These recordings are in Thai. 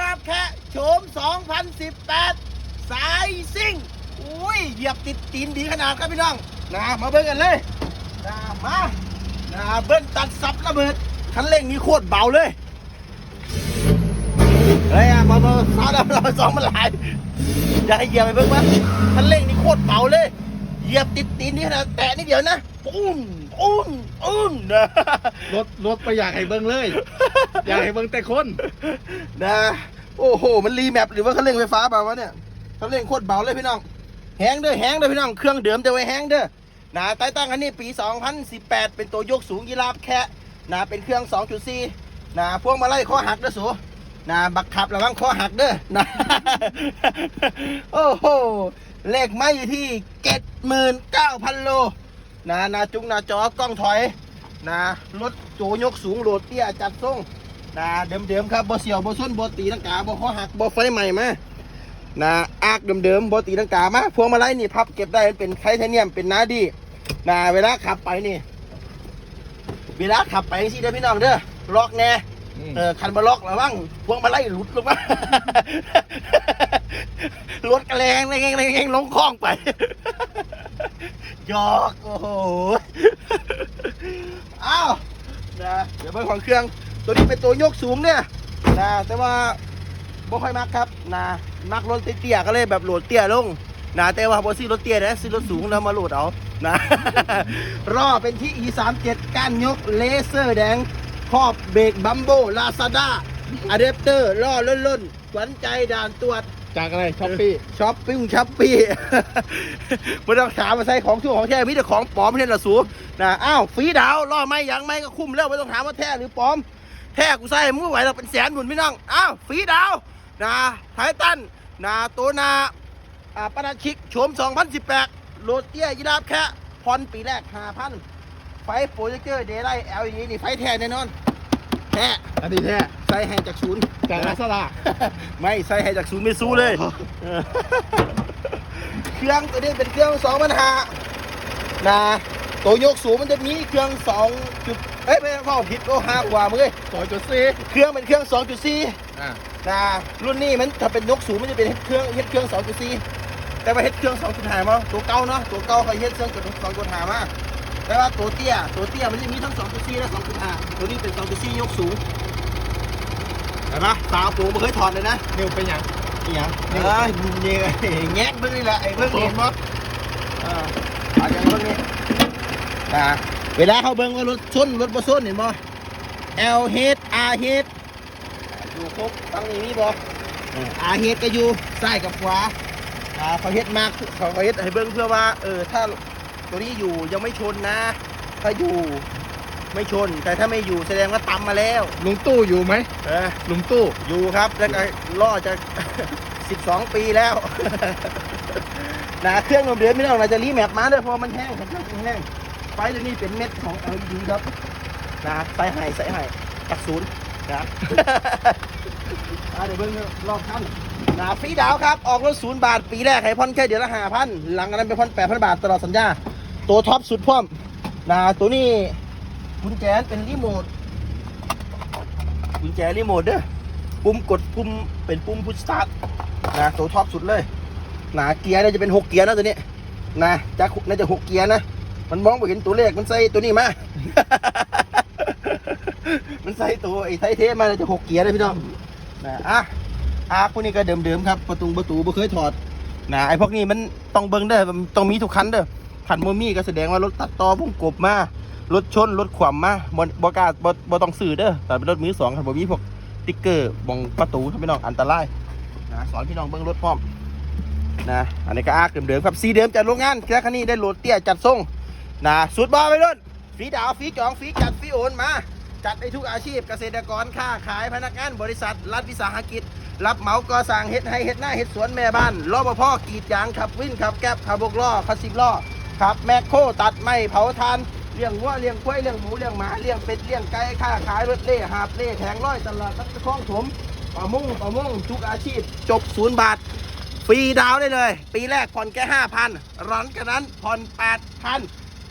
ราบแคะโฉม 2018 สายซิ่ง อุ้ย เหยียบติดตีนดีขนาดครับพี่น้องนามาเบิ้งกันเลยนามานาเบิ้งตัดซับระเบิด คันเร่งนี้โคตรเบาเลยเฮ้ยอะมาเบิ้งซ้อนเราซ้อมมาหลายอย่าให้เหยียบไปเบิ้งมั้ยคันเร่งนี้โคตรเบาเลย เหยียบติดตีนนี่ขนาดแตะนิดเดียวนะปุ้มอุ้มอุ้มนะรถรถไปอยากให้เบิ้งเลย อยากให้เบิ้งแต่คนนะ โอ้โห มันรีแมปหรือว่าคันเร่งไฟฟ้าเปล่าวะเนี่ยคันเร่งโคตรเบาเลยพี่น้อง แห้งเด้อแห้งเด้อพี่น้อง เครื่องเดิมแต่ไว้แห้งเด้อนะใต้ตั้งอันนี้ปี 2018 เป็นตัวยกสูงยีราฟแค่นะเป็นเครื่อง 2.4นะพวงมาลัยข้อหักเด้อสูนะบักขับระวังข้อหักเด้อนะโอ้โห เลขไม่อยู่ที่79,000โลนะหนาจุงหนาจอกล้องถอยนะรถโจยกสูงโหลดเตี้ยจัดทรง นะเดิมๆครับบ่เสียวบ่ส้นบ่ตีลังกาบ่ข้อหักบ่ไฟใหม่มานะอากเดิมๆบตีลังกามาพวงมาลัยนี่พับเก็บได้มันเป็นไทเทเนียมเป็นนาดีนะเวลาขับไปนี่เวลาขับไปสิเด้อพี่น้องเด้อล็อกแน่เออคันมาล็อกระวังพวงมาลัยหลุดลงมารถกระแรงแรงแรงแรงลงคลองไปหยอกโอ้โหอ้าวนะเดี๋ยวเบิ่งของเครื่อง ตัวนี้เป็นตัวยกสูงเนี่ยนะแต่ว่าบ่ค่อยมักครับนะมักรถเตี้ยๆก็เลยแบบโหลดเตี้ยลงนะแต่ว่าบ่ซื้อรถเตี้ยนะซื้อรถสูงแล้วมาโหลดเอานะรอเป็นที่ E37 ก้านยกเลเซอร์แดงครอบเบรกบัมโบลาซาด้าอะแดปเตอร์ล่อล้นๆขวัญใจด่านตรวจจากอะไรช้อปปี้ช้อปปิ้งช้อปปี้ไม่ต้องถามมาใส่ของชั่วของแท้มีแต่ของปลอมเท่านั้นละสูนะอ้าวฟรีดาวล่อไม่ยังไม่ก็คุ้มแล้วไม่ต้องถามว่าแท้หรือปลอม แท้กูใส่มึงไม่ไหวเราเป็นแสนหมุนพี่น้องอ้าวฟรีดาวนะไททันนะตัวนาอ่าปนาชิกโฉม 2018โรเตียยีราฟแค่พรปีแรก 5,000 ไฟโปรเจคเตอร์เดย์ไลท์ LED นี่ไฟแท้แน่นอนแท้อันนี้แท้ใส่ให้จากศูนย์จากลาซาด้าไม่ใส่ให้จากศูนย์ไม่สู้เลยอ๋อเออเครื่องตัวนี้เป็นเครื่องสองพันห้านะตัวยกสูงมันจะมีเครื่องสองจุด เอ้ยไม่ใช่พ่อผิดโอ้ห้ากว่ามึงเอ้ยสองจุดสี่เครื่องเป็นเครื่องสองจุดสี่อ่านะรุ่นนี้มันถ้าเป็นยกสูงมันจะเป็นเครื่องเฮ็ดเครื่องสองจุดสี่แต่ว่าเฮ็ดเครื่องสองจุดห้ามาตัวเก่าเนาะตัวเก่าเขาเฮ็ดเครื่องจุดสองจุดห้ามาแต่ว่าตัวเตี้ยตัวเตี้ยมันจะมีทั้งสองจุดสี่และสองจุดห้าตัวนี้เป็นสองจุดสี่ยกสูงเห็นปะตาปูไม่เคยถอดเลยนะนิวเป็นหยังอหย่างเออนี่แงะเบิ่งนี่แหละไอ้เบิ่งเห็นบ่เออเอาอย่างเบิ่งนี่อ่า เวลาเขาเบิ่งว่ารถชนรถบ่ชนเห็นบ่ L H R H อยู่ครบตั้งนี้มีบ่เออ R H ก็อยู่ซ้ายกับขวาอ่าเขาเฮ็ดมากเขาเฮ็ดให้เบิ่งเพื่อว่าเออถ้าตัวนี้อยู่ยังไม่ชนนะ ถ้าอยู่ไม่ชน แต่ถ้าไม่อยู่แสดงว่าตำมาแล้วลุงตู้อยู่ไหมเออลุงตู้อยู่ครับแล้วก็ล่อจะ 12 ปีแล้ว นะเครื่องเดิมๆไม่ต้องเราจะรีแมปมาด้วยเพราะมันแห้งเครื่องมันแห้ง ไฟตัวนี้เป็นเม็ดของ LED ครับนะใส่ให้ใส่ให้จากศูนย์นะอะเดี๋ยวเบิ่งรอบขั้นนะฟรีดาวครับออกรถศูนย์บาท ปีแรกให้ผ่อนแค่เดือนละห้าพันหลังจากนั้นไปผ่อนแปดพันบาทตลอดสัญญา ตัวท็อปสุดพร้อมนะตัวนี้กุญแจเป็นรีโมทกุญแจรีโมทเด้อปุ่มกดปุ่มเป็นปุ่มพุชสตาร์ทนะตัวท็อปสุดเลยนะเกียร์เนี่ยจะเป็นหกเกียร์นะตัวนี้นะจะน่าจะหกเกียร์นะ มันมองไปเห็นตัวเลขมันใส่ตัวนี้มา มันใส่ตัวไอ้ไทเทมาน่าจะหกเกียร์เลยพี่น้องนะอะอาพวกนี้ก็เดิมๆครับ ประตูประตูไม่เคยถอดนะไอ้พวกนี้มันต้องเบิ้งเด้อต้องมีทุกคันเด้อคันโมมี่ก็แสดงว่ารถตัดต่อพุ่งกบมารถชนรถขวามมาบนบอกาบบ่ต้องซื้อเด้อแต่เป็นรถมือสองคันบ่มีพวกติ๊กเกอร์บองประตูครับพี่น้องอันตรายนะสอนพี่น้องเบิ้งรถพร้อมนะอันนี้ก็อาร์เดิมๆครับสีเดิมจากโรงงานแค่คันนี้ได้โหลดเตี้ยจัดส่ง นะสุดบอไปรุ่นฟีดาวฟีจองฟีจัดฟีโอนมา จัดในทุกอาชีพเกษตรกรค้าขายพนักงานบริษัท รัฐวิสาหกิจ รับเหมาก่อสร้างเฮ็ดให้เฮ็ดหน้าเฮ็ดสวนแม่บ้านรปภกรีดยางขับวิ่นขับแก๊บขับบกล้อขับสิบล้อขับแมคโครตัดไม้เผาทานเลี้ยงวัวเลี้ยงควายเลี้ยงหมูเลี้ยงหมาเลี้ยงเป็ดเลี้ยงไก่ค้าขายรถเล่หาบเล่แผงร้อยตลาดตั้งคลองถมประมงประมงทุกอาชีพจบศูนย์บาทฟรีดาวได้เลย ปีแรกผ่อนแค่ห้าพันหลังจากนั้นผ่อนแปดพัน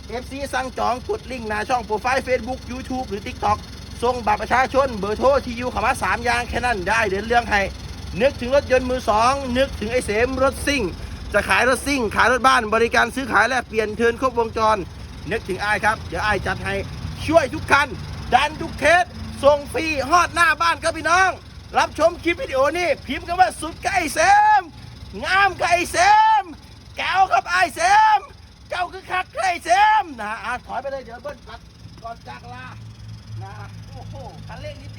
เอฟซีสั่งจองกดลิงก์หน้าช่องโปรไฟล์ Facebook YouTube หรือ TikTok ส่งบัตรประชาชนเบอร์โทรที่อยู่คำว่าสามอย่างแค่นั้นได้เดินเรื่องให้ นึกถึงรถยนต์มือสองนึกถึงไอเสมรถซิ่ง จะขายรถซิ่ง ขายรถบ้านบริการซื้อขายแลกเปลี่ยนเทินครบวงจร นึกถึงไอครับ เดี๋ยวไอจัดให้ช่วยทุกคัน ดันทุกเคสส่งฟรีฮอดหน้าบ้านครับพี่น้อง รับชมคลิปวิดีโอนี้พิมพ์คำว่าสุดใกล้เซมงามกับไอ้เซม นะอะถอยไปเลยเดี๋ยวเบิ้ลก่อนจากลานะโอ้โหคันเร่งนิด